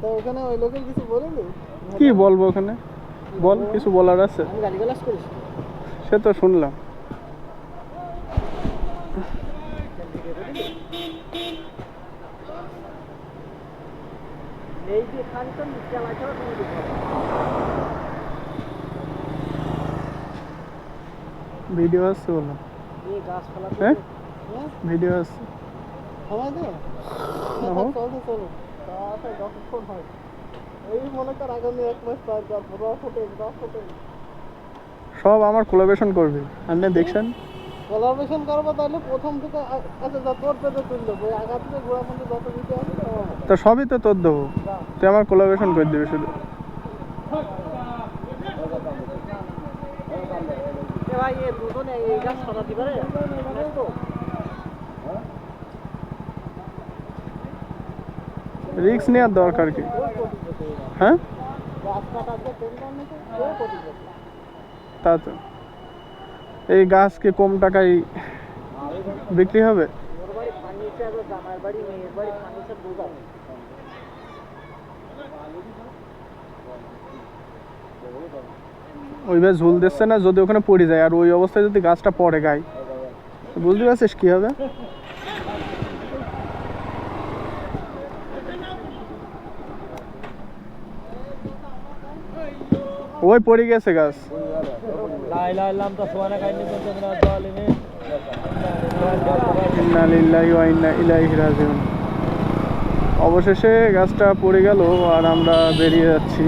তো ওখানে ওই লোকের কিছু বলিনি? কি বলব ওখানে? বল কিছু বলার আছে? সে তো শুনলাম। এই যে খানটা ভিডিও আছে বললাম হ্যাঁ? হ্যাঁ? ভিডিও আছে। দে ওহো। চলো। যতক্ষণ হয়। এই মনে কর আগামী এক মাস পর যাব র ফুটে র ফুটে সব আমার কোলাবেশন করবি। আপনি দেখছেন? কোলাবরেশন করব তাহলে প্রথম থেকে আচ্ছা যা তোর পেতে তুললো ওই আগা থেকে ঘোরা মধ্যে যত দিতে আছে তো সবই তো তোর দেবো। তুই আমার কোলাবেশন করে দিবি শুধু। ভাই এ দুজনে এই গাছ সরাতে পারে? তো রিক্স নেওয়ার দরকার কি। হ্যাঁ? তা তো এই গাছ কি কম টাকায় বিক্রি হবে? ওইভাবে ঝুল দিচ্ছে না, যদি ওখানে পড়ে যায়, আর ওই অবস্থায় যদি গাছটা পড়ে গায়ে, বুঝতে পারছিস কি হবে? ওই পড়ে গেছে গাছ। অবশেষে গাছটা পড়ে গেল আর আমরা বেরিয়ে যাচ্ছি।